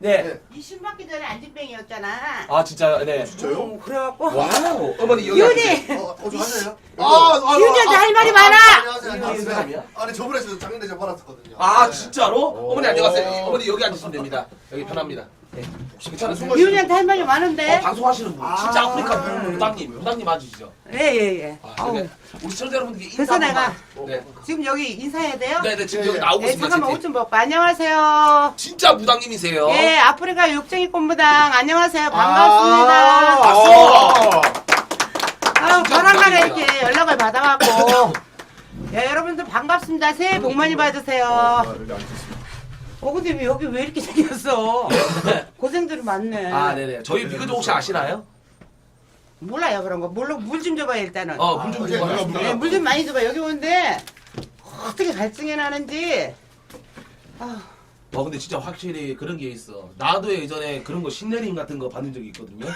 네. 이 신 받기 전에 안진뱅이였잖아. 아 진짜 네. 진짜요? 어, 그래갖고 와우. 어머니 여기 기훈이 어, 어, 좀 하세요. 기훈이한테 할 말이 많아. 안녕하세요. 안녕하세요. 사람이야? 아니 저번에 저 작년 대전 받았었거든요. 아 네. 진짜로? 어머니 안녕하세요. 오. 어머니 여기 앉으시면 됩니다. 여기 편합니다. 네. 혹시 괜찮으세요? 기훈이한테 할 말이 많은데. 어, 방송하시는 분 진짜 아. 아프리카 무당님 무당님 맞으시죠? 예 예 예. 아, 아우, 네. 우리 시청자 여러분들께 인사 그래서 한 내가 번만. 네. 지금 여기 인사해야 돼요? 네 네 지금 예, 여기 예. 나오고 네, 있습니다. 잠깐만 채팅. 옷 좀 벗고 안녕하세요. 진짜 무당님이세요. 예, 아프리카 육쟁이 꽃무당 안녕하세요. 아, 반갑습니다. 박수! 아, 진짜 저랑간에 부탁드립니다. 이렇게 연락을 받아갖고 예, 여러분들 반갑습니다. 새해 복 많이 받으세요. 아, 여기 앉겠습니다. 어, 근데 왜 여기 왜 이렇게 생겼어? 고생들이 많네. 아 네네. 저희 비그즈 혹시 아시나요? 몰라요 그런 거. 몰라 물 좀 줘봐요 일단은. 어, 물좀 아, 주고 네, 가겠습니다. 네, 물 좀 많이 줘봐. 여기 오는데 어떻게 갈증이 나는지. 아, 어 근데 진짜 확실히 그런 게 있어. 나도 예전에 그런 거 신내림 같은 거 받은 적이 있거든요.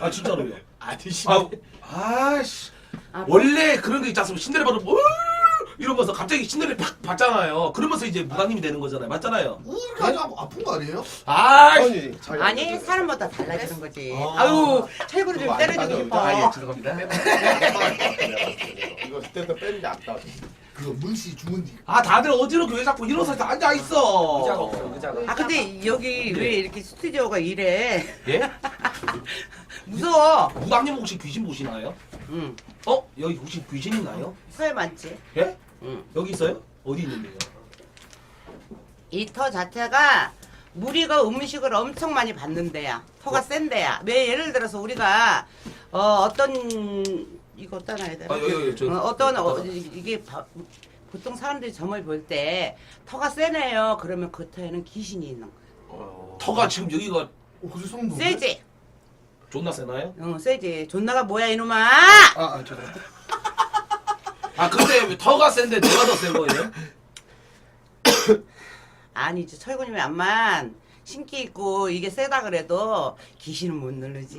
아 진짜로요. 아니 아, 아씨. 아, 원래 그런 게 있지 않습니까? 신내림 받으면 뭐 이러면서 갑자기 신내림 팍 받잖아요. 그러면서 이제 무당님이 되는 거잖아요. 맞잖아요. 뭐 이렇게 아주 아픈 거 아니에요? 아이. 아니 사람마다 달라지는 거지. 아. 아유 철구를 좀 때려주고 아, 싶어. 예, 죄송합니다. 이거 그때부터 빼는 게안 따. 그 문씨 주문지. 아, 다들 어디로 교회 자꾸 일어서 이렇게 앉아 있어. 의자가 없어 의자가 아 근데 여기 네. 왜 이렇게 스튜디오가 이래? 예? 무서워. 무당님 혹시 귀신 보시나요? 응. 어? 여기 혹시 귀신 있나요? 서에 많지. 예? 응. 여기 있어요? 어디 있는데요? 이 터 자체가 무리가 음식을 엄청 많이 받는 데야. 터가 센 데야. 왜 예를 들어서 우리가 어, 어떤 이거 따놔야 돼. 아, 여기, 여기, 저- 어, 어떤 어, 이- 이게 바- 보통 사람들이 점을 볼 때 터가 세네요. 그러면 그 터에는 귀신이 있는 거야. 터가 지금 여기가 어, 그래 성도. 세지? 존나 세나요? 응, 세지. 존나가 뭐야 이놈아? 아, 아 죄송합니다. 아 근데 왜 터가 센데 누가 더 센 거예요? 아니지 철구님이 암만 신기 있고 이게 세다 그래도 귀신은 못 누르지.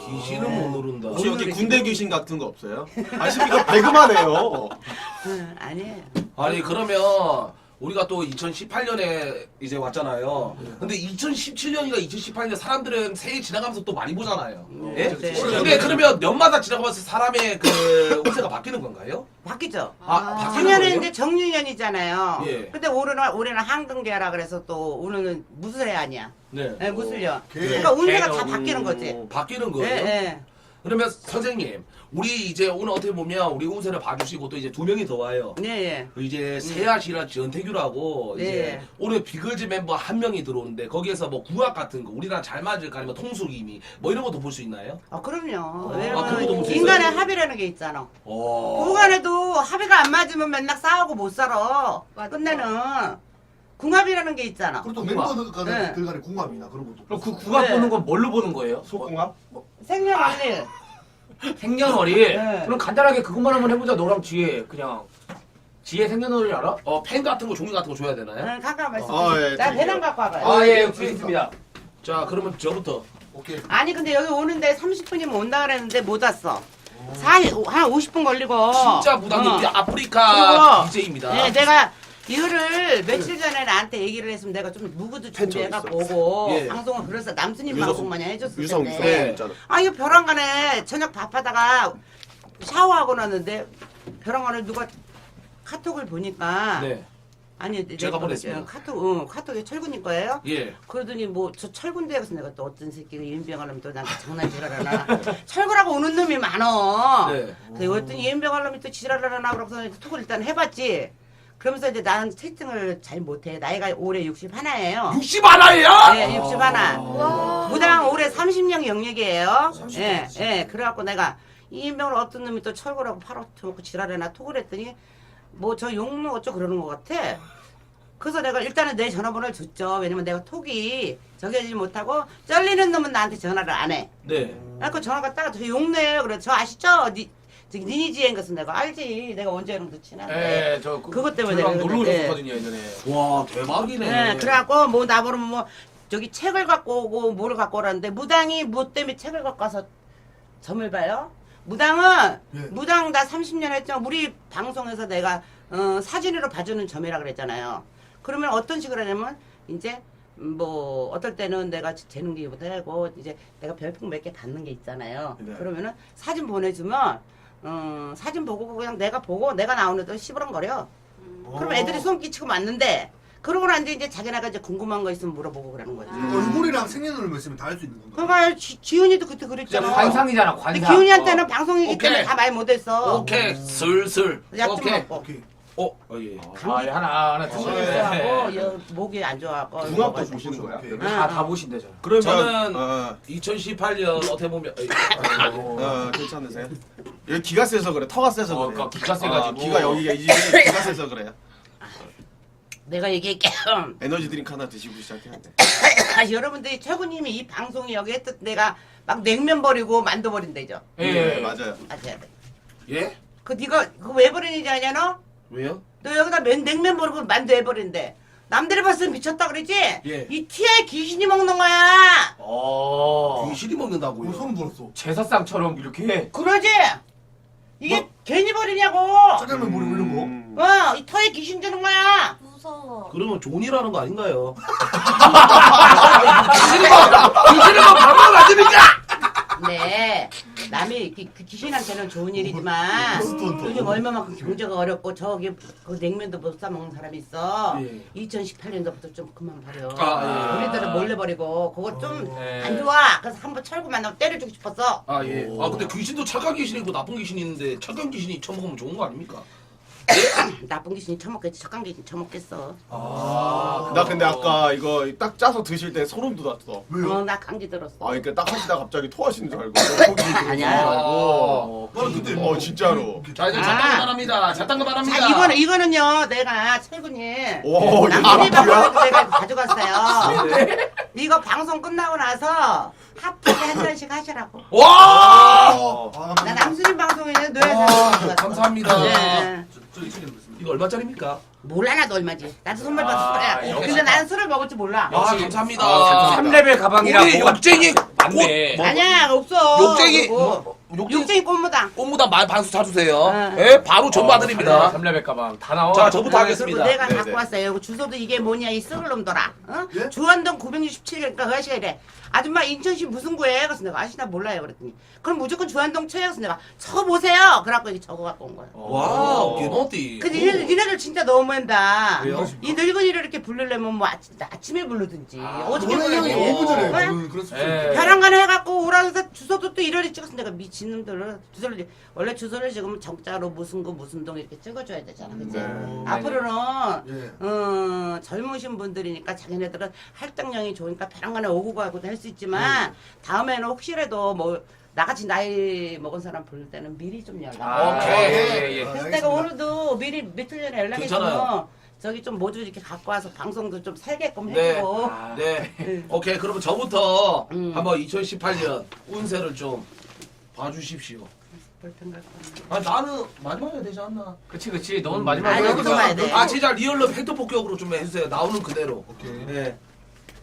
귀신은 못 누른다. 혹시 여기 군대 귀신 같은 거 없어요? 아십니까? 배그만 해요. 응, 아니에요. 아니 그러면 우리가 또 2018년에 이제 왔잖아요. 근데 2017년이나 2018년 사람들은 새해 지나가면서 또 많이 보잖아요. 예? 네. 근데 그러면 년마다 지나가면서 사람의 그 운세가 바뀌는 건가요? 바뀌죠. 아, 바뀌는 작년에 거예요? 이제 정유년이잖아요. 예. 근데 올해는 올해는 한금계라 그래서 또 올해는 무술해 아니야. 네. 네, 무술요. 개. 그러니까 운세가 다 바뀌는 거지. 바뀌는 예, 거예요? 예. 그러면 선생님, 우리 이제 오늘 어떻게 보면 우리 운세를 봐주시고 또 이제 두 명이 더 와요. 예, 예. 이제 세아씨랑 전태규라고 네. 이제 오늘 비글즈 멤버 한 명이 들어오는데 거기에서 뭐 구학 같은 거 우리랑 잘 맞을까 아니면 통수기미 뭐 이런 것도 볼 수 있나요? 아, 그럼요. 아, 왜냐면 그런 것도 볼수 인간의 있어요? 합의라는 게 있잖아. 어. 부부간에도 합의가 안 맞으면 맨날 싸우고 못 살아. 끝내는 궁합이라는 게 있잖아. 그리고 또 궁합. 멤버들 간에 네. 들 간에 궁합이나 그런 것도. 그럼 그 국악 네. 보는 건 뭘로 보는 거예요? 속궁합? 생년월일. 생년월일 네. 그럼 간단하게 그것만 한번 해보자 너랑 지혜 그냥 지혜 생년월일 알아? 어, 펜 같은 거 종이 같은 거 줘야 되나요? 응, 잠깐 말씀. 아, 예, 나. 배낭 갖고 와봐요. 아 예 있습니다 자, 그러면 저부터. 오케이. 아니 근데 여기 오는데 30분이면 온다 그랬는데 못 왔어. 사, 한 50분 걸리고. 진짜 무당님 어. 아프리카 그리고 DJ입니다. 네, 내가 이거를 며칠 전에 나한테 얘기를 했으면 내가 좀 무구도 준비해갖고 있어, 오고 예. 방송을 그래서 남수님 유성- 방송 많이 해줬을 유성 텐데. 유성 네. 있잖아. 아 이거 벼랑간에 저녁 밥하다가 샤워하고 났는데 벼랑간에 누가 카톡을 보니까 네. 아니 제가 보냈습니다. 카톡 응, 카톡에 철군이 거예요. 예. 그러더니 뭐 저 철군데 가서 내가 또 어떤 새끼가 이인병하려면 또 나한테 장난질하려나 철구라고 오는 놈이 많어 네. 그래서 어떤 이인병하려면 또 지랄하려나 그러고서 톡을 일단 해봤지 그러면서 이제 나는 채팅을 잘 못해 나이가 올해 60 하나예요 60 하나예요? 네60 하나 무당 올해 30년 영역이에요 예, 예 그래갖고 내가 이인병을 어떤 놈이 또 철구라고 팔아먹고 지랄해나 톡을 했더니 뭐 저 용로 어쩌고 그러는 것 같아 그래서 내가 일단은 내 전화번호를 줬죠. 왜냐면 내가 톡이 저기하지 못하고 잘리는 놈은 나한테 전화를 안 해. 네. 그래서 전화 갔다가 저 용내요. 그래 저 아시죠? 니, 저기 니니지엔 것은 내가 알지. 내가 언제랑도 친한데. 예 저 그, 그것 때문에 저랑 내가 놀러 오셨거든요 예전에 와, 대박이네. 네, 그래갖고 뭐 나보러 뭐 저기 책을 갖고 오고 뭐를 갖고 오라는데 무당이 뭐 때문에 책을 갖고 와서 점을 봐요? 무당은 네. 무당 나 30년 했죠. 우리 방송에서 내가 어, 사진으로 봐주는 점이라 그랬잖아요. 그러면 어떤 식으로 하냐면 이제 음, 뭐 어떨 때는 내가 재능 기부도 하고 이제 내가 별풍 몇 개 받는 게 있잖아요. 네. 그러면은 사진 보내주면 음, 사진 보고 그냥 내가 보고 내가 나오는 데 시부렁거려. 그럼 애들이 손 끼치고 맞는데 그러고 난 뒤에 이제 자기네가 이제 궁금한 거 있으면 물어보고 그러는 거지. 얼굴이랑 생년월일만 있으면 다할수 있는 건가? 그러니까 지, 지훈이도 그때 그랬잖아. 관상이잖아 근데 관상. 기훈이한테는 방송이기 오케이. 때문에 다말 못했어. 오케이 슬슬 약 좀 오케이 먹고. 오케이. 어, 어 예. 아, 예, 하나 하나 드시네. 있어하고 여- 목이 안 좋아하고. 궁합도 보시는 거야? 오케이. 다 다 보신대 저. 그러면 저는 어, 2018년 어떻게 보면 어, 괜찮으세요? 여기 기가 세서 그래. 터가 세서 어, 그래. 그러니까 기가 세가지고. 아, 기가 여기가 이 집이 기가 세서 그래. 내가 얘기할게. 에너지 드링크 하나 드시고 시작해야 돼. 아, 여러분들이 최군님이 이 방송이 여기 했던 내가 막 냉면 버리고 만두 버린대죠. 예, 네, 예. 맞아요. 맞아야 돼. 예? 그 네가 그거 왜 버리는지 아냐 너? 왜요? 너 여기다 맨, 냉면 버리고 만두 해 버린대. 남들이 봤으면 미쳤다 그러지? 예. 이 티에 귀신이 먹는 거야. 어. 귀신이 뭐 먹는다고요. 소름 돋았어. 제사상처럼 이렇게. 그러지? 이게 뭐? 괜히 버리냐고. 짜장면 머리 이런 거. 음. 어, 이 터에 귀신 주는 거야. 무서워. 그러면 존이라는 거 아닌가요? 귀신이 먹 귀신이 먹 밥을 만드니까. 네. 남이 이렇게 그 귀신한테는 좋은 일이지만 스톤 요즘 얼마만큼 경제가 어렵고 저기 그 냉면도 못 사 먹는 사람이 있어. 예. 2018년도부터 좀 그만 버려. 아, 예. 우리들은 몰래 버리고 그거 좀 예. 안 좋아. 그래서 한번 철구 만나면 때려주고 싶었어. 아 예. 아 근데 귀신도 착한 귀신이 있고 나쁜 귀신이 있는데 착한 귀신이 처먹으면 좋은 거 아닙니까? 나쁜 귀신이 처먹겠지. 착한 귀신이 처먹겠어. 아. 나 근데 아까 이거 딱 짜서 드실 때 소름 돋았어. 왜요? 어, 나 강지 들었어. 아, 그러니까 딱 하시다가 갑자기 토하시는 줄 알고. 속이 아니야. 알고. 나는 그때 어, 진짜로. 자 이제 아. 잡담 바랍니다. 잡담 바랍니다. 자, 이거는, 이거는요, 내가 철구님. 오, 이거 남편이 뭐야? 방송에서 내가 가져갔어요. 이거 방송 끝나고 나서 핫하게 한 잔씩 하시라고. 와! 어, 아, 나 남순이 방송에는 노예 아, 사서 감사합니다. 네. 이거 얼마짜리입니까? 몰라 나도 얼마지. 나도 선물 아, 받을 거야. 역시. 근데 나는 술을 먹을 줄 몰라. 아 역시. 감사합니다. 아, 3레벨 가방이랑 우리 뭐가 욕쟁이. 꽃, 뭐, 아니야 없어. 욕쟁이 그리고 뭐, 욕쟁이 욕쟁이 꽃무당. 꽃무당 만 반수 사주세요. 네. 예, 바로 전부해드립니다. 3레벨 가방 다 나와. 자, 저부터 어, 하겠습니다. 내가 네, 갖고 네. 왔어요. 이거 주소도 이게 뭐냐 이 썩을 놈더라. 어? 예? 주안동 967 그러니까 그 아저씨가 이래. 아줌마 인천시 무슨 구에? 그래서 내가 아저씨 나 몰라요 그랬더니 그럼 무조건 주안동 쳐요. 그래서 내가 쳐보세요. 그래갖고 이게 적어 갖고 온 거야. 와우, 개노띠. 근데 니네들, 니네들 진짜 너무한다. 왜요? 이 늙은이를 이렇게 부르려면 뭐 아침, 아침에 부르든지 어저께 원래 형이 부르든지 5분 전에 어? 그런 습관. 예. 벼랑간 해갖고 오라서 주소도 또 이러리 찍었어 내가 미친놈들을 주소를 원래 주소를 지금 정자로 무슨 구 무슨 동 이렇게 찍어줘야 되잖아 그치? 네. 앞으로는 예. 어, 젊으신 분들이니까 자기네들은 할당량이 좋으니까 벼랑간에 오고 가고도 할수 있지만 다음에는 혹시라도 뭐 나같이 나이 먹은 사람 부를 때는 미리 좀 연락 아, 오케이. 예, 예. 아, 그래서. 내가 오늘도 미리 며칠 전에 연락했어 괜찮아요. 저기 좀 모두 이렇게 갖고 와서 방송도 좀 살게끔 네. 해주고 아. 네. 오케이, 그러면 저부터 음. 한번 2018년 운세를 좀 봐주십시오. 갖고 왔네. 아, 나는 봐야 되지 않나? 그치 그치. 넌 마지막에 아니, 해야겠다. 여기서 봐야 돼. 아, 진짜 리얼로 팩트 폭격으로 좀 해주세요. 나오는 그대로. 오케이. 네.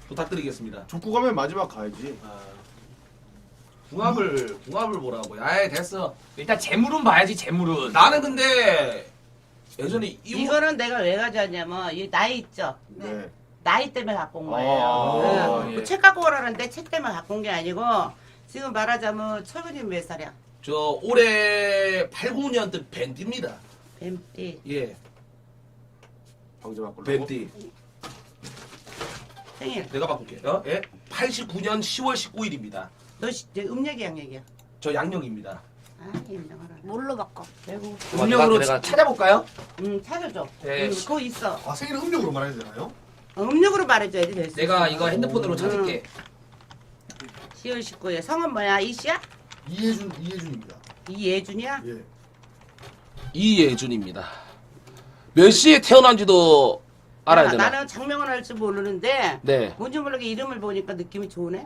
부탁드리겠습니다. 족구 가면 마지막 가야지. 궁합을, 궁합을 보라고. 아이, 됐어. 일단 재물은 봐야지 재물은. 나는 근데 예전에 이 이거는 내가 왜 가져왔냐면 이 나이 있죠 네. 나이 때문에 갖고 온 거예요. 아, 응. 예. 뭐책 갖고 오라는데 책 때문에 갖고 온 게 아니고 지금 말하자면 철근님 몇 살이야? 저 올해 8, 9년 때 밴디입니다. 뱀띠 예, 방제 바꾸려고. 밴디. 생일. 내가 바꿀게. 요 예? 89년 10월 19일입니다. 너 시, 음력이 양력이야. 저 양력입니다. 아. 뭘로 바꿔? 외국. 음력으로 내가- 찾아볼까요? 음 찾아줘. 네. 음, 그거 있어. 아 생일은 음력으로 말해야 되나요? 어, 음력으로 말해줘야지 될 수. 내가. 이거 핸드폰으로 찾을게. 10월 19일 성은 뭐야? 이씨야? 이해준 이해준입니다. 이예준이야? 예. 이예준입니다. 몇 시에 태어난지도 알아야 야, 되나? 나는 장명은 할줄 모르는데 네. 뭔지 모르게 이름을 보니까 느낌이 좋으네.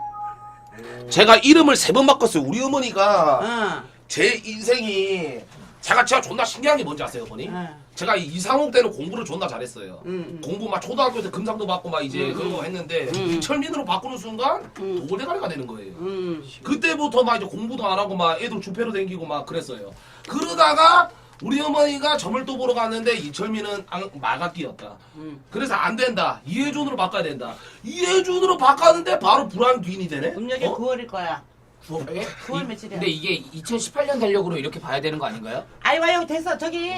제가 이름을 세 번 바꿨어요. 우리 어머니가 어. 제 인생이 제가 제가 존나 신기한 게 뭔지 아세요, 어머니? 어. 제가 이상홍 때는 공부를 존나 잘했어요. 음, 음. 공부 막 초등학교 때 금상도 받고 막 이제 음, 그런 거 했는데 음. 철민으로 바꾸는 순간 음. 도골대가리가 되는 거예요. 음. 그때부터 막 이제 공부도 안 하고 막 애들 주패로 댕기고 막 그랬어요. 그러다가 우리 어머니가 점을 또 보러 갔는데 이철민은 앙- 마가띠였다. 음. 그래서 안 된다. 이해준으로 바꿔야 된다. 이해준으로 바꿨는데 바로 불안 귀인이 되네. 음력이 어? 9월일 거야. 예? 9월 이- 며칠이야? 근데 이게 2018년 달력으로 이렇게 봐야 되는 거 아닌가요? 아이 와요 됐어 저기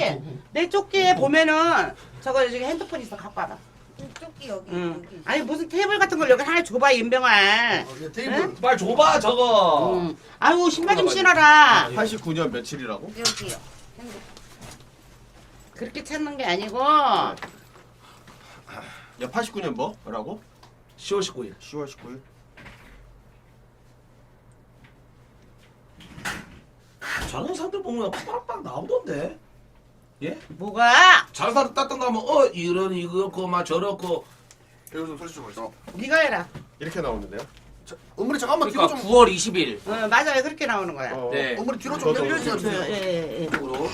내 조끼에 보면은 저거 저기 핸드폰 있어 갖고 와봐. 조끼 여기 응. 여기. 아니 무슨 테이블 같은 걸 여기 하나 줘봐 임병아. 어, 네, 테이블. 빨리 줘봐 저거. 응. 아유 신발 좀 신어라. 89년 며칠이라고? 여기요. 핸드폰. 그렇게 찾는 게 아니고 야 89년 뭐? 뭐라고? 10월 19일. 10월 19일. 저런 사람들 보면 빡빡 나오던데. 예? 뭐가? 저런 사람 딱딱 나오면 어 이런 이거고 막 저렇고 여기 좀 소리 좀 있어. 네가 해라. 이렇게 나오는데요? 자, 어머니 잠깐만 뒤로 그러니까 좀. 9월 20일. 어 맞아요 그렇게 나오는 거야. 어. 네. 어머니 뒤로 좀 저도 내려주세요. 저, 예, 예, 예. 으로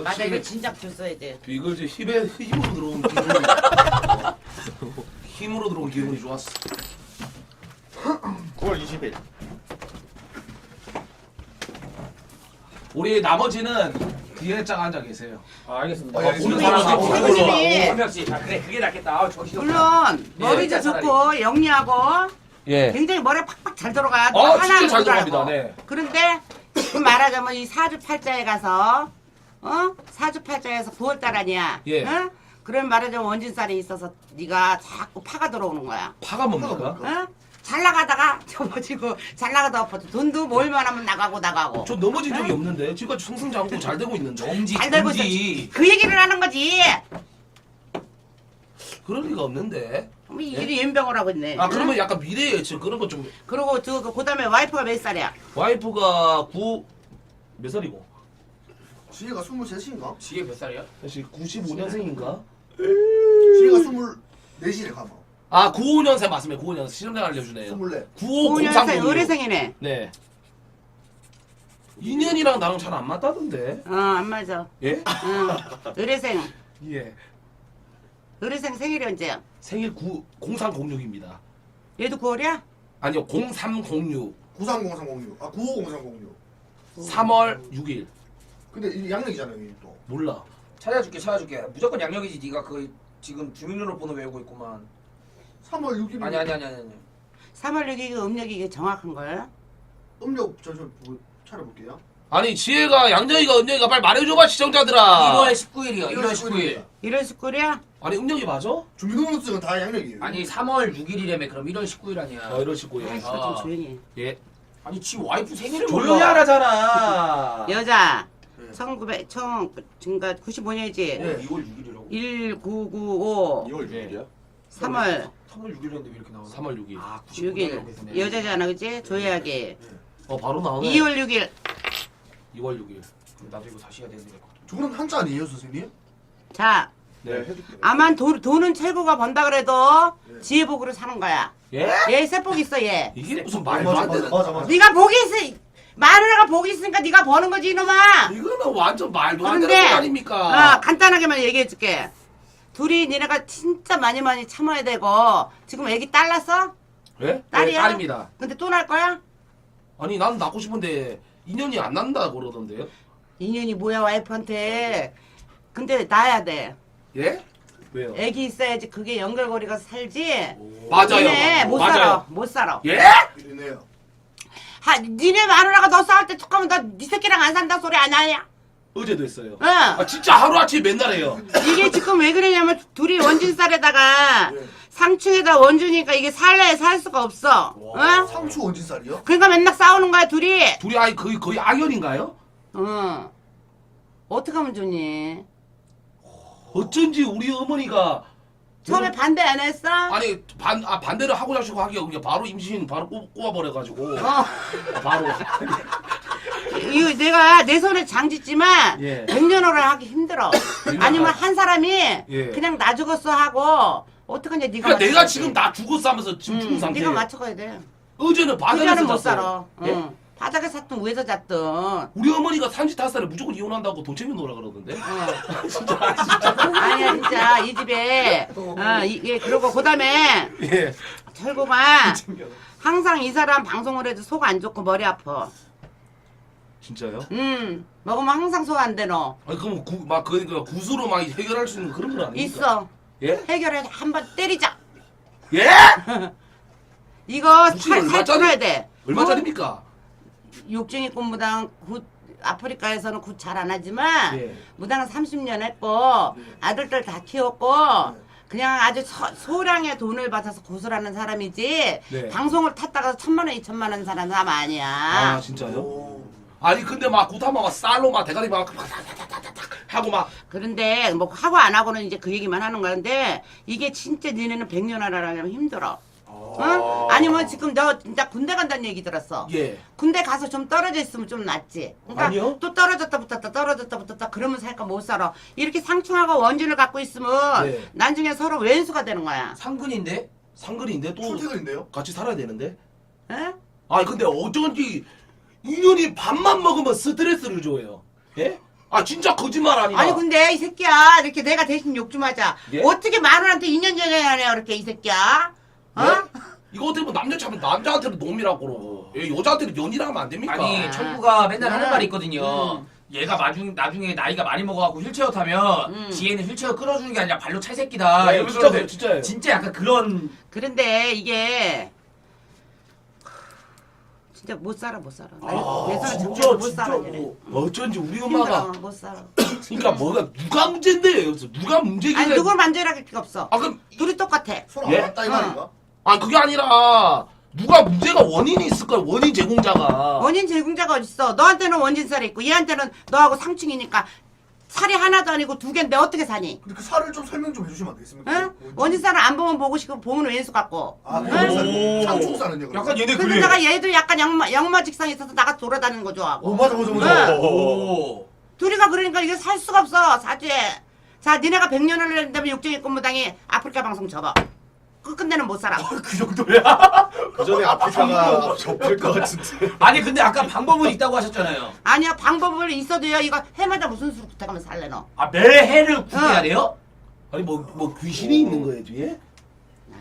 맞아 이거 진작 줬어야 돼. 이걸 이제 힘에 힘으로 들어온 기분이 힘으로 들어온 기분이 좋았어. 9월 20일. 우리 나머지는 뒤에 짝 앉아 계세요. 아, 알겠습니다. 어, 알겠습니다. 오는 사람 걸로. 한 명씩. 아, 그래, 그게 낫겠다. 아, 정신. 물론 머리도 예. 좋고 영리하고 예. 굉장히 머리 팍팍 잘 들어가. 아 하나 진짜 잘 들어갑니다. 네. 그런데 지금 말하자면 이 사주 팔자에 가서 어 사주팔자에서 9월달 아니야. 예. 어? 그런 말하자면 원진살이 있어서 네가 자꾸 파가 들어오는 거야. 파가 뭡니까? 어? 잘 나가다가 접어지고 잘 나가다가 엎어져. 돈도 모일만 하면 나가고 나가고. 저 넘어진 적이 없는데 지금까지 승승장구 잘 되고 있는데 정지, 잘 되고. 있어. 그 얘기를 하는 거지. 그럴 리가 없는데. 뭐 일이 연병을 하고 있네. 아 그러면 약간 미래 예측 그런 거 좀 그리고 저 그다음에 와이프가 몇 살이야? 와이프가 9몇 살이고? 지혜가 23인가? 지게 몇 살이야? 혹시 95년생인가? 지혜가 24시래 가봐. 아 95년생 맞습니다. 95년생 실험장 알려주네요. 24. 5년생 9503 의뢰생이네. 네. 2년이랑 나랑 잘 안 맞다던데. 어 안 맞아. 예? 응. 의뢰생. 예. 의뢰생 생일이 언제야? 생일 9 0306입니다. 얘도 9월이야? 아니요 0306 930306. 아 950306. 3월 6일 근데 이 양력이잖아요, 이 또. 몰라. 찾아줄게 찾아줄게 무조건 양력이지 네가 그 지금 주민등록번호 외우고 있구만 3월 6일. 아니 아니 아니 아니 아니 3월 6일 음력이 이게 정확한 거야? 음력 저저 뭐 찾아볼게요. 아니 지혜가 양정이가 은정이가 빨리 말해줘봐 시청자들아. 1월 19일이요. 1월 19일. 1월 19일이야? 아니 음정이 맞아? 주민등록증은 다 양력이에요. 아니 3월 6일이라며 그럼 1월 19일 아니야. 어 이럴 식구요. 아, 아. 좀 조용히 해. 예. 아니 지 와이프 생일을 조용히 몰라. 하라잖아. 여자 네. 1900, 청, 그러니까 95년이지? 네. 2월 6일이라고 1995 2월 6일이야? 3월 3월 6일인데 왜 이렇게 나오나 3월 6일. 아 6일 여자잖아 그치? 조예하게 어 바로 나오네. 2월 6일 2월 6일. 그럼 나도 이거 다시 해야 되는데 저거는 한자 아니에요, 선생님? 자 네, 해줄게. 아만 돈, 돈은 최고가 번다 그래도 네. 지혜복으로 사는 거야 예? 얘 세복 있어 얘 이게 무슨 말도 안 되는. 맞아, 맞아. 네가 복이 있어 마누라가 복이 있으니까 네가 버는 거지 이놈아 이거는 완전 말도 안 되는 거 아닙니까? 어, 간단하게만 얘기해 줄게. 둘이 니네가 진짜 많이 많이 참아야 되고 지금 애기 딸 났어? 예? 딸이야? 네, 딸입니다. 근데 또 날 거야? 아니 난 낳고 싶은데 인연이 안 난다 그러던데요? 인연이 뭐야 와이프한테. 근데 낳아야 돼. 예? 왜요? 애기 있어야지 그게 연결고리가 살지. 맞아요. 니네 못 맞아요. 살아. 못 살아. 예? 이러네요. 하, 니네 마누라가 너 싸울 때 툭하면 너네 새끼랑 안 산다 소리 안 하냐? 어제도 했어요. 응. 아 진짜 하루아침에 맨날 해요. 이게 지금 왜 그러냐면 둘이 원진살에다가 네. 상충에다 원주니까 이게 살래 살 수가 없어. 응? 상추 원진살이요? 그러니까 맨날 싸우는 거야 둘이. 둘이 아이 거의 거의 악연인가요? 응. 어떻게 하면 좋니? 어쩐지 우리 어머니가 처음에 반대 안 했어? 아니 반 아, 반대를 하고 자시고 하기가 바로 임신 바로 꼽, 꼽아버려가지고 어. 바로 이거 내가 내 손에 장 짓지만 예. 백년호를 하기 힘들어. 아니면 한 사람이 예. 그냥 나 죽었어 하고 어떡하냐 네가 그러니까 내가 맞춰야지. 지금 나 죽었어 하면서 지금 죽은 응, 상태. 네가 맞춰가야 돼. 어제는 여자는 못. 살아. 예? 응. 바닥에 샀든 위에서 잤든. 어. 우리 어머니가 35살에 무조건 이혼한다고 도채미 놓으라 그러던데. 아니야 진짜 이 집에 어, 이게 그러고 그다음에 예. 철구가 항상 이 사람 방송을 해도 속 안 좋고 머리 아파. 진짜요? 음 먹으면 항상 소화 안 되노. 아니 그럼 구, 막 그러니까 구수로 막 해결할 수 있는 그런 건 아닙니까? 있어. 예? 해결해 한번 때리자. 예? 이거 혹시 살, 살 얼마짜리? 풀어야 돼. 얼마짜리입니까? 육중이 꽃무당 굿 아프리카에서는 굿 잘 안 하지만 예. 무당은 30년 했고 아들들 다 키웠고 그냥 아주 소, 소량의 돈을 받아서 고수라는 사람이지 네. 방송을 탔다가 천만 원 이천만 원 사는 사람 아니야. 아 진짜요? 오. 아니 근데 막 구타마 막 쌀로 막 대가리 막 탁탁탁탁탁 하고 막 그런데 뭐 하고 안 하고는 이제 그 얘기만 하는 건데 이게 진짜 니네는 백년 하라면 힘들어. 어? 아니면 지금 너 진짜 군대 간다는 얘기 들었어. 예. 군대 가서 좀 떨어져 있으면 좀 낫지. 그러니까 아니요. 또 떨어졌다 붙었다 떨어졌다 붙었다 그러면 살까 못 살아. 이렇게 상충하고 원진을 갖고 있으면 네. 나중에 서로 왼수가 되는 거야. 상근인데 상근인데 또 출퇴근인데요? 같이 살아야 되는데. 에? 아니 근데 어쩐지 인연이 밥만 먹으면 스트레스를 줘요. 예? 아 진짜 거짓말 아니야. 아니 근데 이 새끼야 이렇게 내가 대신 욕 좀 하자. 예? 어떻게 마누라한테 2년 전에 하냐 이렇게 이 새끼야. 어? 네? 이거 어떻게 보면 남자 차면 남자한테는 놈이라고 그러고 예, 여자한테는 연이라 하면 안 됩니까? 아니 철구가 맨날 하는 음. 말이 있거든요. 음. 얘가 나중, 나중에 나이가 많이 먹어갖고 휠체어 타면 음. 지혜는 휠체어 끌어주는 게 아니라 발로 찰 새끼다. 네, 이러면서 진짜 그러는데 진짜예요. 진짜 약간 그런 그런데 이게 진짜 못 살아 못 살아. 나 아, 예전에 진짜, 정말 못 진짜 살아. 뭐 얘네. 어쩐지 우리 힘들어 엄마가 못 살아. 그러니까 뭐가 누가 문제인데 여기서 누가 문제길래 아니 누굴 만져라 할 필요 없어. 아 그럼 둘이 똑같아. 손안 예? 이 어. 말인가? 아 그게 아니라 누가 문제가 원인이 있을 거야 원인 제공자가 원인 제공자가 어딨어? 너한테는 원진 살이 있고 얘한테는 너하고 상충이니까 살이 하나도 아니고 두 개인데 어떻게 사니? 근데 그 살을 좀 설명 좀 해주시면 안 되겠습니까? 응? 원진 살은 안 보면 보고 싶고 보면 왼수 같고. 아, 응? 그 상충사는요? 그럼? 약간 얘네 그러다가 얘도 약간 양마, 양마 직상이 있어서 나가 돌아다니는 거 좋아하고. 오 맞아 맞아 맞아. 응. 오. 둘이가 그러니까 이게 살 수가 없어 사주에. 자 니네가 100년을 했다면 육정의 꽃무당이 아프리카 방송 접어. 그 끝내는 못 살아. 그 정도야? 그 전에 아프리카가 접힐 것 같은데. 아니 근데 아까 방법은 있다고 하셨잖아요. 아니야 방법을 있어도요 이거 해마다 무슨 수로 부탁하면 살래 너. 아 매해를 구해야 어. 돼요? 아니 뭐 뭐 귀신이 있는 거예요 뒤에?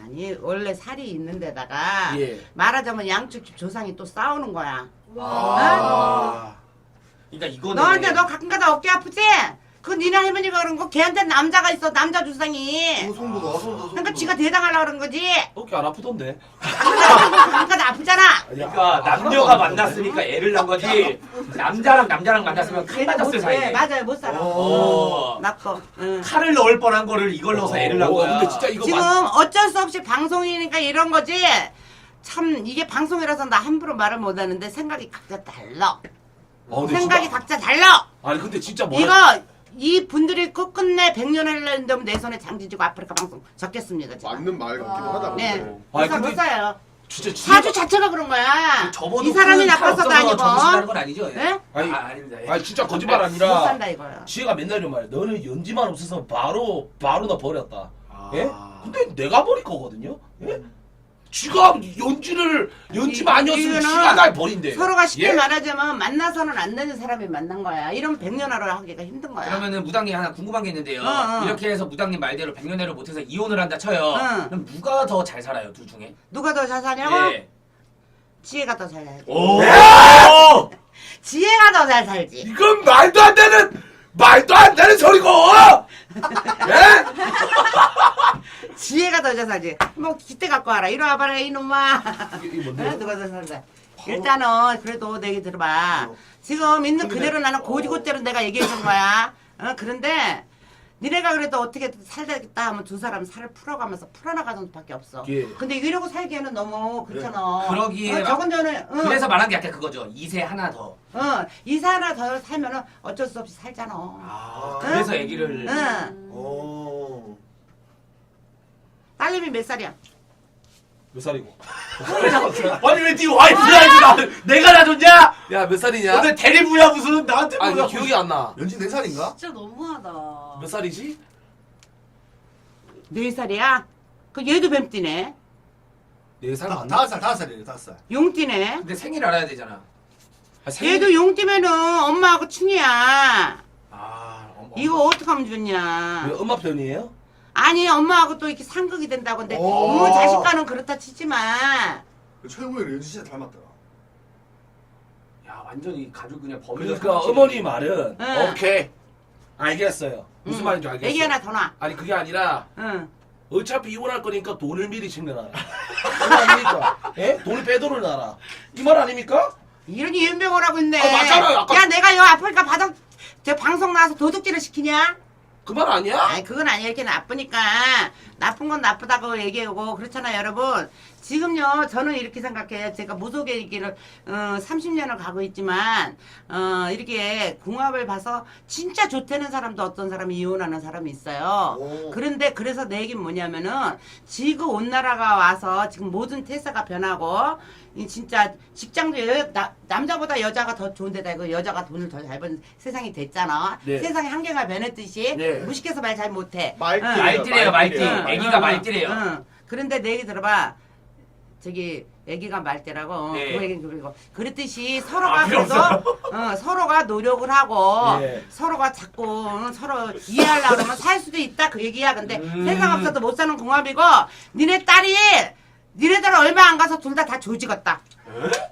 아니 원래 살이 있는 데다가 예. 말하자면 양쪽 집 조상이 또 싸우는 거야. 아. 그러니까 이거는 너한테 너 가끔가다 어깨 아프지? 그 니네 할머니가 그런 거 걔한테 남자가 있어 남자. 오, 손도 가 손도 그러니까 지가 대당하려고 그런 거지. 어깨 안 아프던데 가끔가다 아프잖아. 그러니까 남녀가 만났으니까 애를 낳은 거지. 남자랑 남자랑 만났으면 칼 맞았을 예, 사이. 맞아요 못 살아. 어. 낳고. 응. 칼을 넣을 뻔한 거를 이걸 넣어서 애를 낳은 어, 거야. 근데 진짜 이거 지금 맞... 어쩔 수 없이 방송이니까 이런 거지. 참 이게 방송이라서 나 함부로 말을 못하는데 생각이 각자 달라. 어, 근데 생각이 진짜- 각자 달라. 아니 근데 진짜 뭐 이거 이 분들이 끝끝내 100년 하려는데 내 손에 장지 쥐고 아프리카 방송 적겠습니다. 지금. 맞는 말 같기도 하다. 네. 아니, 그래서 근데- 못 사요. 진짜 사주 자체가 그런 거야. 이 사람이 나빠서도 없어서 아니고. 건 아니죠? 예? 네? 아니, 아, 아닙니다. 예. 아니 진짜 거짓말 못 아니라 산다 이거야. 지혜가 맨날 이런 말이야 너는 연지만 없었으면 바로 바로 나 버렸다 아. 예? 근데 내가 버릴 거거든요 예? 지가 연지를 연지만 아니었으면 이거는 지가 날 버린대 서로가 쉽게 예? 말하자면 만나서는 안 되는 사람이 만난 거야. 이런 100년하로 하기가 힘든 거야. 그러면은 무당님 하나 궁금한 게 있는데요. 어, 어. 이렇게 해서 무당님 말대로 백년해를 못해서 이혼을 한다 쳐요. 응. 그럼 누가 더 잘 살아요, 둘 중에? 누가 더 잘 사냐고? 예. 지혜가 더 잘 살지. 오. 지혜가 더 잘 살지. 이건 말도 안 되는 말도 안 되는 소리고 예? 지혜가 더 잘 살지. 뭐 기대 갖고 와라. 이리 와봐라 이놈아. 이게 어? 뭔데요? 누가 더 살다. 일단은 그래도 내 얘기 들어봐. 지금 있는 그대로 나는 고지고대로 내가 얘기해 준 거야. 어, 그런데 니네가 그래도 어떻게 살겠다 하면 두 사람 살을 풀어가면서 풀어나가는 수밖에 없어. 예. 근데 이러고 살기에는 너무 그렇잖아. 그러기에 어, 저건 전에 응. 그래서 말한 게 약간 그거죠. 이세 하나 더. 어, 이사 하나 더 살면은 어쩔 수 없이 살잖아. 아, 그래서 아기를 응. 오. 딸내미 몇 살이야? 몇 살이고? 아니 왜 네 와이프야지 나 내가 놔줬냐? 야 몇 살이냐? 근데 대리부야 무슨 나한테 아니 뭐야? 기억이 안 나 연지 네 살인가? 진짜 너무하다. 몇 살이지? 네 살이야? 그 얘도 뱀띠네. 네살 다- 맞나? 다섯 살 다섯 살이에요 다섯 살. 용띠네. 근데 생일 알아야 되잖아. 아, 생일- 얘도 용띠면은 엄마하고 친이야. 아, 어머. 이거 어떡하면 좋냐. 왜 엄마 편이에요? 아니 엄마하고 또 이렇게 상극이 된다고 근데 오. 어머 자식과는 그렇다 치지만 그 최고의 연지 진짜 닮았더라. 야 완전히 가족 그냥 범위. 그러니까 어머니 말은 응. 오케이 알겠어요. 무슨 응. 말인지 알겠어. 애기 하나 더 놔. 아니 그게 아니라 응. 어차피 이혼할 거니까 돈을 미리 챙겨놔라. 그거 아닙니까? 예? 돈을 빼돈을 놔라. 이 말 아닙니까? 이런 이윤병을 하고 있네. 아, 맞잖아요. 아까- 야, 내가 여 아프리카 바닥, 저 방송 나와서 도둑질을 시키냐? 그 말 아니야? 아니, 그건 아니야. 이렇게 나쁘니까. 나쁜 건 나쁘다고 얘기하고, 그렇잖아요, 여러분. 지금요, 저는 이렇게 생각해요. 제가 무속의 길을, 어, 30년을 가고 있지만, 어, 이렇게 궁합을 봐서 진짜 좋다는 사람도 어떤 사람이 이혼하는 사람이 있어요. 오. 그런데 그래서 내 얘기는 뭐냐면은 지금 온 나라가 와서 지금 모든 태세가 변하고 이 진짜 직장도 여, 나, 남자보다 여자가 더 좋은 데다 이거 여자가 돈을 더 잘 버는 세상이 됐잖아. 네. 세상이 한계가 변했듯이 네. 무식해서 말 잘 못해. 말띠. 말띠래요 말띠. 응. 애기가 응. 말띠래요. 응. 그런데 내 얘기 들어봐. 저기 애기가 말대라고 네. 그 얘기 그리고 그랬듯이 서로가 아, 필요 그래서 어, 서로가 노력을 하고 예. 서로가 자꾸 어, 서로 이해하려고 그러면 살 수도 있다 그 얘기야. 근데 음. 세상 없어도 못 사는 궁합이고 니네 딸이 니네들 얼마 안 가서 둘 다 다 조직었다.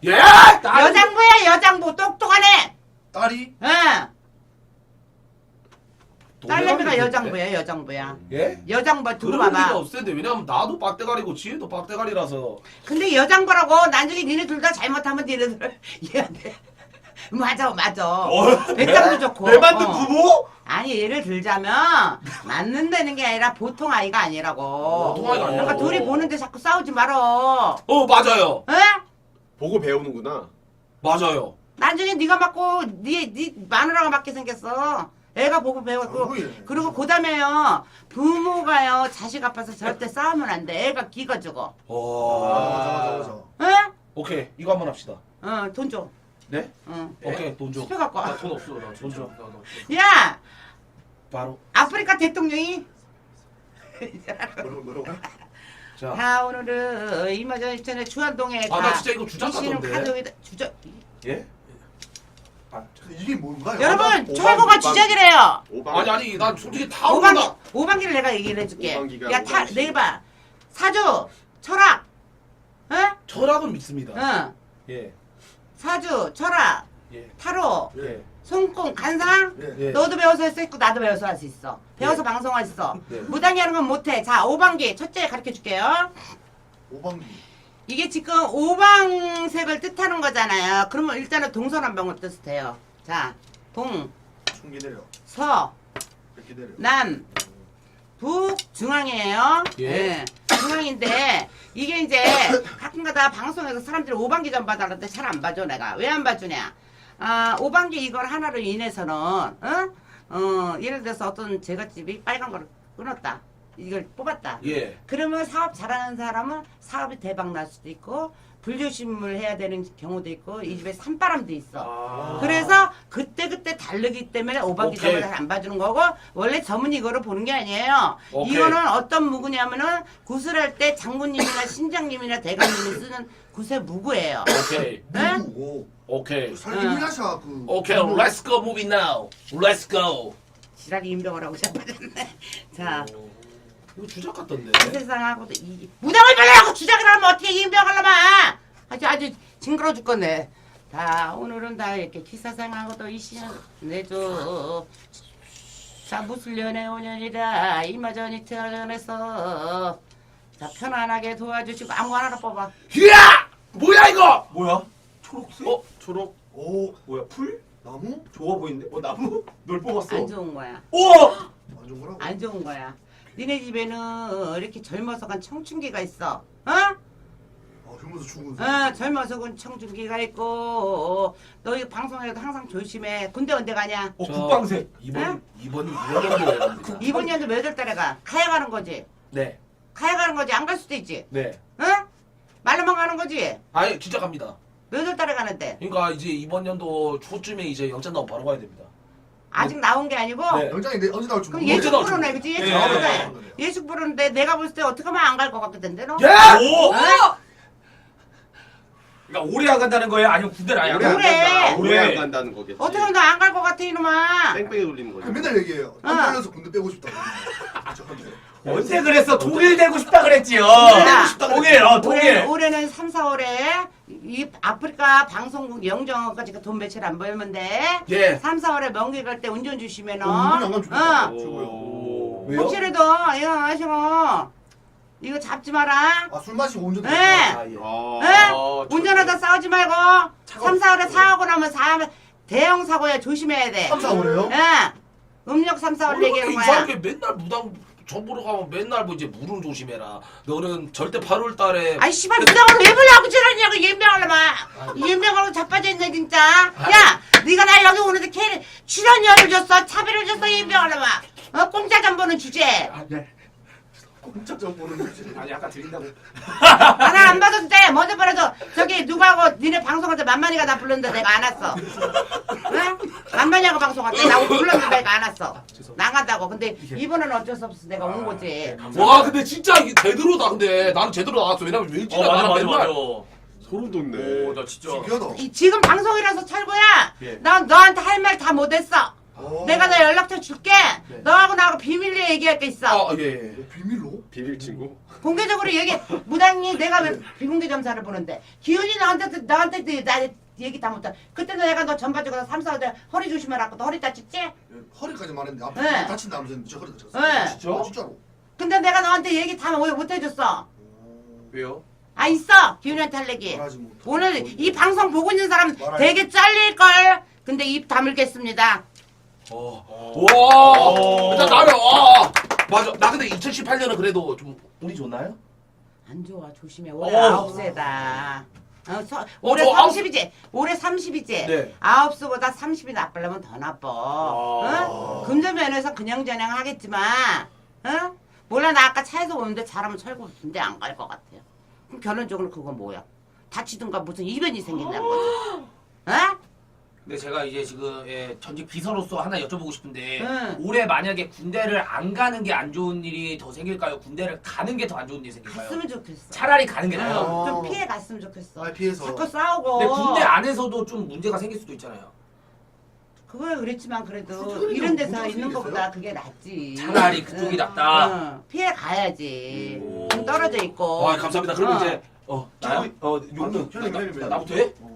예? 여장부야 여장부. 똑똑하네. 딸이? 응 딸내미가 여장부야 여장부야. 예? 여장부 두고 그럴 리가 봐봐 없을 텐데 왜냐면 나도 빡대가리고 지혜도 빡대가리라서. 근데 여장부라고 나중에 니네 둘 다 잘못하면 니네들 얘한테 맞아 맞아. 백장도 좋고. 내 만든 어. 부부? 아니 예를 들자면 맞는다는 게 아니라 보통 아이가 아니라고. 보통 아이가 아니라고. 그러니까 둘이 보는데 자꾸 싸우지 말어. 어 맞아요. 에? 보고 배우는구나. 맞아요. 나중에 네가 맞고 네, 네 마누라가 맞게 생겼어 애가 보고 배웠고 아이고, 그리고 그 다음에요 부모가요 자식 앞에서 절대 싸우면 안 돼 애가 기가 죽어 와 맞아 맞아 맞아 에? 오케이 이거 한번 합시다 어, 돈 줘. 네? 응. 오케이 돈 줘. 집에 갖고 와. 나돈 없어 나 돈 줘. 나, 나. 야! 바로 아프리카 대통령이 뭐라고 뭐라고 자자 오늘은 이마전 일전에 주한동에 아, 나 진짜 이거 이씨는 같던데. 가족이다 주작 예? 아, 이게 뭔가요? 여러분 철거가 오방. 아니 아니 난 솔직히 다 오방기 오른다 오방기를 내가 얘기를 해줄게 오방기가 야 타. 내일 봐 사주 철학 어? 철학은 믿습니다 응 예 사주 철학 예. 타로 예. 손금 간상 예. 예. 너도 배워서 할 수 있고 나도 배워서 할 수 있어 배워서 방송할 수 있어 네. 무당이 하는 건 못해 자 오방기 첫째 가르쳐 줄게요 오방기 이게 지금 오방색을 뜻하는 거잖아요. 그러면 일단은 동서남북을 뜻해요. 자, 동, 총 기다려 서, 기다려 남, 북, 중앙이에요. 예. 예, 중앙인데 이게 이제 가끔가다 방송에서 사람들이 오방기 좀 봐달라는데 잘 안 봐줘 내가 왜 안 봐주냐? 아 오방기 이걸 하나로 인해서는 어? 어 예를 들어서 어떤 제갓집이 빨간 걸 끊었다. 이걸 뽑았다. 예. 그러면 사업 잘하는 사람은 사업이 대박 날 수도 있고 불조심을 해야 되는 경우도 있고 이 집에 산바람도 있어. 아. 그래서 그때 그때 다르기 때문에 오방기 오케이. 점을 안 봐주는 거고 원래 점은 이거를 보는 게 아니에요. 오케이. 이거는 어떤 무구냐면은 구슬할 때 장군님이나 신장님이나 대감님이 쓰는 구슬 무구예요. 오케이. 네? 누구 오케이. 살림이라샤 그 오케이. Let's go moving now. Let's go. 지랄이 임병을 하고 자빠졌네. 자, 이거 주작 같던데. 이 세상하고도 이 무당을 별하고 주작을 하면 어떻게 임병을 하면 아주 아주 징그러 죽겠네. 자, 오늘은 다 이렇게 기사상하고도 이 시간 내줘. 자, 무술년의 오년이다. 이마전이 태어나서 자, 편안하게 도와주시고 아무 하나 뽑아. 이야! 뭐야 이거? 뭐야? 초록색? 어? 초록. 오 뭐야 풀? 나무? 좋아 보이는데? 어 나무? 널 뽑았어. 안 좋은 거야. 우와! 완전 거라고 안 좋은 거야. 니네 집에는 이렇게 젊어서 간 청춘기가 있어. 어? 아 그러면서 죽은 어, 젊어서 간 청춘기가 있고 너희 방송에도 항상 조심해. 군대 언제 가냐? 어 저- 국방색. 이번 응? 이번 이번 정도에 이번 년도 몇 월 달에 가? 가야 가는 거지. 네. 가야 가는 거지. 안 갈 수도 있지. 네. 응? 말로만 가는 거지. 아니 진짜 갑니다. 몇 월 달에 가는데? 그러니까 이제 이번 연도 초쯤에 이제 영장 나오고 바로 가야 됩니다. 아직 나온 게 아니고 네. 영장이 내 언제 나올지 그럼 언제 예측 나올지 불어네 그지? 예측 예. 불어네 예측 불어는데 내가 볼 때 어떻게 하면 안 갈 것 같던데 너? 예! 오! 어? 그러니까 오래 안 간다는 거예요? 아니면 군대를 아예 안 오래 안 그래. 간다. 오래 안 그래. 간다는 거겠지. 어떻게 하면 너 안 갈 것 같아 이놈아 뺑뺑이 돌리는 거지. 그 맨날 얘기해요 어. 땀 흘려서 군대 빼고 싶다고 언제 그랬어? 독일 되고 싶다 그랬지요. 야. 독일, 어, 독일. 올해, 올해는 3, 4월에 이 아프리카 방송국 영정까지 돈 며칠 안 벌면데 예. 3, 4월에 명절 갈때 운전 주시면은 어, 운전 안 가면 좋겠다. 어, 최고요. 왜요? 혹시라도 이거 하시고 이거 잡지 마라. 아 술 마시고 운전. 네. 아, 예. 아. 예? 어, 운전하다 싸우지 말고 3, 4월에 사하고 나면 사 대형 사고야 조심해야 돼. 3, 4월에요? 예. 음력 3, 4월 원래 얘기하는 거야. 이상하게 맨날 무당 정보로 가면 맨날 뭐 이제 물은 조심해라. 너는 절대 8월 달에 아이 씨발 무당을 왜 불러하고 지랄냐고 연명하려면. 연명하고 자빠져 있네 진짜. 야 네가 나 여기 오는데 캐 출연료를 줬어 차비를 줬어 연명하려면. 어 공짜 정보는 주제 공짜 정보는 거지. 아니 아까 들린다고. 나는 안 받아도 돼 먼저 받아도 저기 누구하고 니네 방송할 때 만만이가 나 불렀는데 내가 안 왔어 응? 만만이하고 방송할 때 나하고 불렀는데 내가 안 왔어 나간다고 근데 이번에는 어쩔 수 없어 내가 온 거지 와 근데 진짜 이게 제대로다 근데 나는 제대로 나왔어 왜냐면 어, 왠지가 맞아, 나는 맞아, 맨날 맞아. 소름 돋네. 오, 나 진짜. 신기하다. 이- 지금 방송이라서 철구야 예. 난 너한테 할 말 다 못했어 어. 내가 너 연락처 줄게. 너하고 나하고 비밀로 얘기할 게 있어. 아 예. 어, 비밀로? 비밀 친구? 공개적으로 얘기. 무당이 내가 왜 비공개 점사를 보는데 기훈이 나한테 나한테 나 얘기 다 못해. 그때도 내가 너 전파주고 삼사대 허리 조심해라고 너 허리 다쳤지? 허리까지 말했는데 앞에 네. 다친다면서 저 허리 다쳤어. 네. 진짜? 아, 진짜로. 근데 내가 너한테 얘기 다왜못 해줬어? 왜요? 아 있어 기훈이한테 할 얘기. 말하지 못. 오늘 이 방송 보고 있는 사람 말하지. 되게 잘릴 걸. 근데 입 다물겠습니다. 어. 와. 일단 나는 와. 맞아. 나 근데 2018년은 그래도 좀 운이 좋나요? 안 좋아 조심해. 올해 어. 아홉 세다. 어, 서, 올해 저 아홉- 30이지. 올해 30이지. 네. 아홉 수보다 30이 나쁘려면 더 나빠. 아. 어? 금전면에서 그냥 저냥 하겠지만, 어? 몰라 나 아까 차에서 오는데 잘하면 철고 근데 안갈 것 같아요. 그럼 결론적으로 그건 뭐야? 다치든가 무슨 이변이 생긴다는 거지. 어? 근데 제가 이제 지금 예, 전직 비서로서 하나 여쭤보고 싶은데 응. 올해 만약에 군대를 안 가는 게 안 좋은 일이 더 생길까요? 군대를 가는 게 더 안 좋은 일이 생길까요? 갔으면 좋겠어. 차라리 가는 게 나아요. 어, 좀 어. 피해 갔으면 좋겠어. 아, 피해서. 자꾸 싸우고. 근데 군대 안에서도 좀 문제가 생길 수도 있잖아요. 그거야 그랬지만 그래도 이런 데서 문제가 있는 생기겠어요? 것보다 그게 낫지. 차라리 그쪽이 응, 낫다. 응. 피해 가야지. 오. 좀 떨어져 있고. 아 감사합니다. 그러면 어. 이제 어 나요? 어 아니, 형님, 나부터 해? 어.